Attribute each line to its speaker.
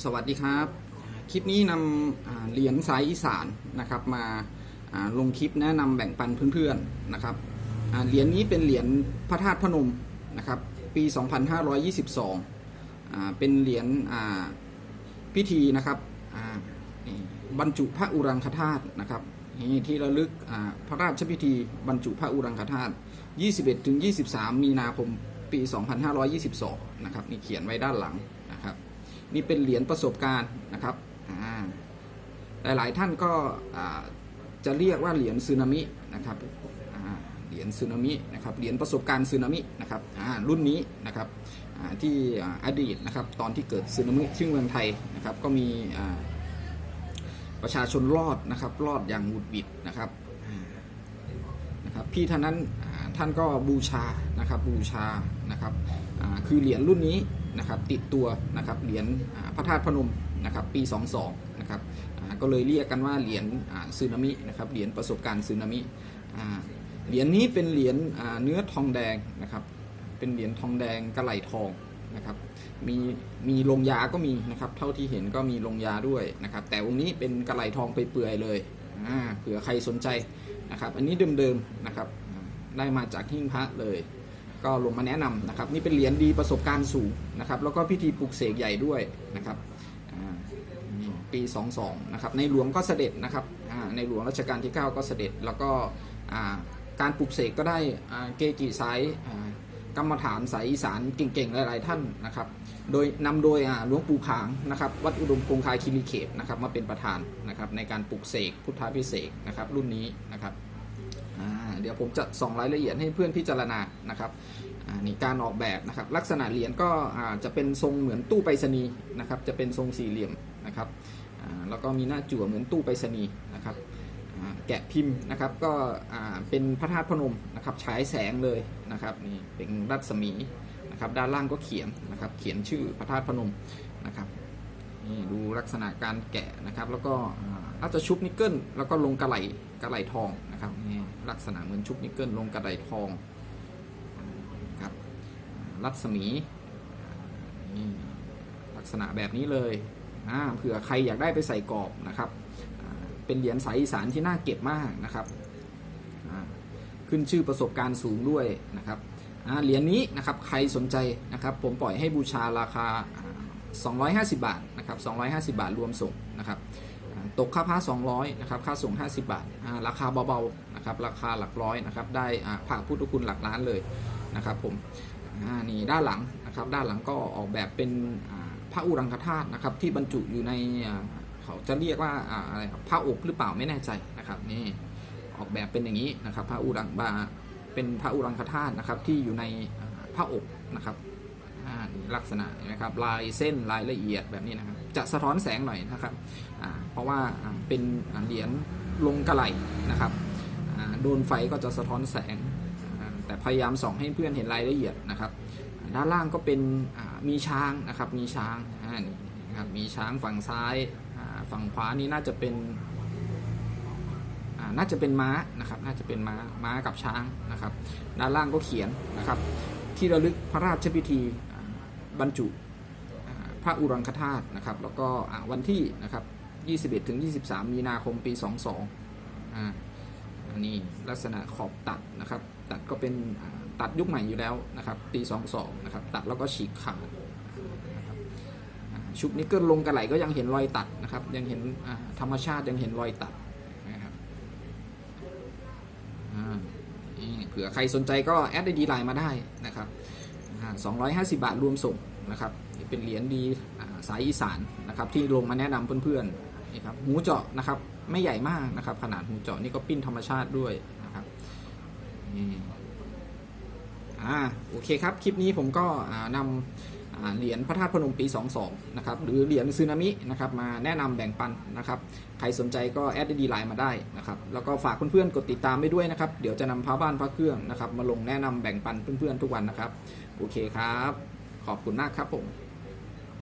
Speaker 1: สวัสดีครับ คลิปนี้นำเหรียญสายอีสานนะครับมาลงคลิปแนะนำแบ่งปันเพื่อนๆนะครับเหรียญนี้เป็นเหรียญพระธาตุพนมนะครับปี 2522อ่าเป็นเหรียญพิธีนะครับบรรจุพระอุรังคธาตุนะครับที่ระลึกพระราชพิธีบรรจุพระอุรังคธาตุ 21ถึง23 มีนาคมปี 2522 นะครับนี่เขียนไว้ด้านหลังนะครับ นี่เป็นเหรียญประสบการณ์นะครับอ่าหลายๆท่านก็จะเรียกว่าเหรียญซึนามินะครับเหรียญซึนามินะครับเหรียญประสบการณ์ซึนามินะครับรุ่นนี้นะครับที่อดีตนะครับตอนที่เกิดซึนามิที่เมืองไทยนะครับก็มีประชาชนรอดนะครับรอดอย่างหวุดหวิดนะครับนะครับพี่ท่านนั้นท่านก็บูชานะครับบูชานะครับคือเหรียญรุ่นนี้ นะครับติดตัวนะครับเหรียญพระธาตุพนมนะครับปี 22นะครับก็เลยเรียกกันว่าเหรียญซึนามินะครับเหรียญประสบการณ์ซึนามิเหรียญนี้เป็นเหรียญเนื้อทองแดงนะครับเป็นเหรียญทองแดงกระไหลทองนะครับมีมีลงยาก็มีนะครับเท่าที่เห็นก็มีลงยาด้วยนะครับแต่องค์นี้เป็นกระไหลทองไปเปื่อยๆเลยเผื่อใครสนใจนะครับอันนี้เดิมๆนะครับได้มาจากหิ้งพระเลย ก็ลงมาแนะนำนะครับนี่เป็นเหรียญดีประสบการณ์สูงนะครับแล้วก็พิธีปลุกเสกใหญ่ด้วยนะครับปี 22นะครับในหลวงก็เสด็จนะครับในหลวงรัชกาลที่ 9 ก็เสด็จ แล้วก็การปลุกเสกก็ได้เกจิสายกรรมฐานสายอีสานเก่งๆ หลายๆท่านนะครับ โดยนำโดยหลวงปู่ขางนะครับวัดอุดมคงคายคีรีเขตนะครับมาเป็นประธานนะครับในการปลุกเสกพุทธาพิเศษนะครับรุ่นนี้นะครับ เดี๋ยวผมจะส่องรายละเอียดให้เพื่อนพิจารณานะครับนี่การออกแบบนะครับ ลักษณะเหรียญก็จะเป็นทรงเหมือนตู้ไปรษณีย์นะครับ จะเป็นทรงสี่เหลี่ยมนะครับแล้วก็มีหน้าจั่วเหมือนตู้ไปรษณีย์นะครับแกะพิมพ์นะครับก็เป็นพระธาตุพนมนะครับฉายแสงเลยนะครับนี่เป็นรัศมีนะครับด้านล่างก็เขียนนะครับเขียนชื่อพระธาตุพนมนะครับ นี่ดูลักษณะการแกะนะครับ แล้วก็อาน่าจะชุบนิกเกิลแล้วก็ลงกระไหลกระไหลทองนะครับนี่ลักษณะเหมือนชุบนิกเกิลลงกระไหลทองครับรัศมีนี่ลักษณะแบบนี้เลยเผื่อใครอยากได้ไปใส่กรอบนะครับ เป็นเหรียญสายอีสานที่น่าเก็บมากนะครับขึ้นชื่อประสบการณ์สูงด้วยนะครับเหรียญนี้นะครับใครสนใจนะครับ ผมปล่อยให้บูชาราคาอ่า250 บาท นะครับ250 บาทรวมส่งนะครับตกค่าผ้า 200นะครับค่าส่ง 50 บาทอ่าราคาเบาๆนะครับราคาหลักร้อยนะครับได้อ่าพุทธคุณหลักล้านเลยนะครับผมนี่ด้านหลังนะครับด้านหลังก็ออกแบบเป็นพระอุรังคธาตุนะครับที่บรรจุอยู่ในเขาจะเรียกว่าอะไรครับพระอบหรือเปล่าไม่แน่ใจนะครับนี่ออกแบบเป็นอย่างนี้นะครับพระอุรังบาเป็นพระอุรังคธาตุนะครับที่อยู่ในพระอบนะครับ ลักษณะนะครับลายเส้นรายละเอียดแบบนี้นะครับ จะสะท้อนแสงหน่อยนะครับเพราะว่าเป็นเหรียญลงกระไหลนะครับโดนไฟก็จะสะท้อนแสง แต่พยายามส่องให้เพื่อนเห็นรายละเอียดนะครับ ด้านล่างก็เป็นมีช้างนะครับมีช้างนะครับมีช้างฝั่งซ้ายฝั่งขวานี่น่าจะเป็นน่าจะเป็นม้านะครับ น่าจะเป็นม้า ม้ากับช้างนะครับ ด้านล่างก็เขียนนะครับ ที่ระลึกพระราชพิธี บรรจุพระอุรังคธาตุนะครับ แล้วก็วันที่นะครับ 21ถึง23 มีนาคมปี 22อ่าอันนี้ลักษณะขอบตัดนะครับ ตัดก็เป็นตัดยุคใหม่อยู่แล้วนะครับปี 22นะครับ ตัดแล้วก็ฉีกขาดชุบนิกเกิลลงกระไหลก็ยังเห็นรอยตัดนะครับ ยังเห็นธรรมชาติยังเห็นรอยตัดนะครับเผื่อใครสนใจก็แอดไอดีไลน์มาได้นะครับ 250 บาทรวมส่งนะครับเป็นเหรียญดีสายอีสานนะครับที่ลงมาแนะนำเพื่อนๆนี่ครับหูเจาะนะครับไม่ใหญ่มากนะครับ ขนาดหูเจาะนี่ก็ปิ้นธรรมชาติด้วยนะครับนี่อ่าโอเคครับ คลิปนี้ผมก็นำอ่า เหรียญพระธาตุพนมปี 22 นะครับ หรือเหรียญซึนามินะครับ มาแนะนำแบ่งปันนะครับ ใครสนใจก็แอดดีไลน์มาได้นะครับ แล้วก็ฝากเพื่อนๆ กดติดตามไปด้วยนะครับ เดี๋ยวจะนำพระบ้านพระเครื่องนะครับ มาลงแนะนำแบ่งปันเพื่อนๆ ทุกวันนะครับ โอเคครับ ขอบคุณมากครับผม